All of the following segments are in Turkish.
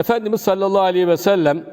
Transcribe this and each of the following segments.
Efendimiz sallallahu aleyhi ve sellem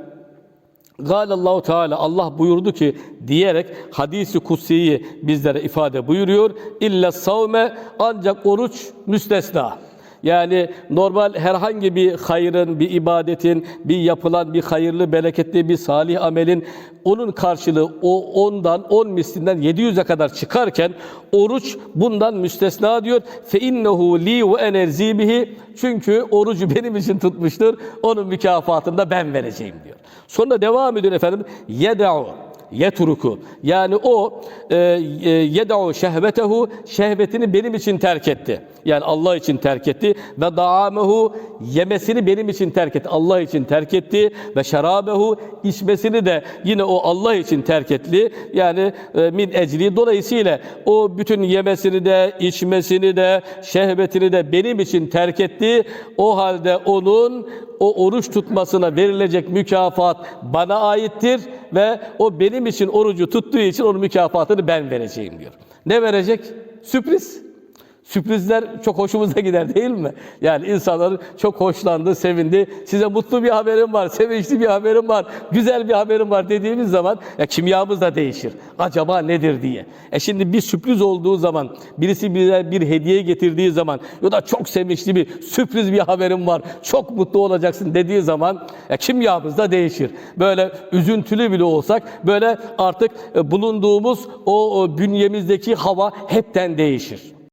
Allahu Teala Allah buyurdu ki diyerek hadisi kutsiyi bizlere ifade buyuruyor. İlla savme ancak oruç müstesna. Yani normal herhangi bir hayrın, bir ibadetin, bir yapılan bir hayırlı, bereketli bir salih amelin onun karşılığı o ondan, on mislinden 700'e kadar çıkarken oruç bundan müstesna diyor. Fe innehu li ve enerzi. Çünkü orucu benim için tutmuştur. Onun mükafatını da ben vereceğim diyor. Sonra devam ediyor efendim. Yeda'u yetruku. Yani o e, e, yeda'u şehvetehu şehvetini benim için terk etti. Yani Allah için terk etti ve daamehu yemesini benim için terk etti. Allah için terk etti ve şerabehu içmesini de yine o Allah için terk etti. Yani e, min ecli dolayısıyla o bütün yemesini de içmesini de şehvetini de benim için terk etti. O halde onun o oruç tutmasına verilecek mükafat bana aittir ve o benim için orucu tuttuğu için onun mükafatını ben vereceğim diyor. Ne verecek? Sürpriz. Sürprizler çok hoşumuza gider değil mi? Yani insanlar çok hoşlandı, sevindi. Size mutlu bir haberim var, sevinçli bir haberim var, güzel bir haberim var dediğimiz zaman ya kimyamız da değişir. Acaba nedir diye. E şimdi bir sürpriz olduğu zaman, birisi bize bir hediye getirdiği zaman ya da çok sevinçli bir sürpriz bir haberim var, çok mutlu olacaksın dediği zaman ya kimyamız da değişir. Böyle üzüntülü bile olsak böyle artık e, bulunduğumuz o bünyemizdeki hava hepten değişir.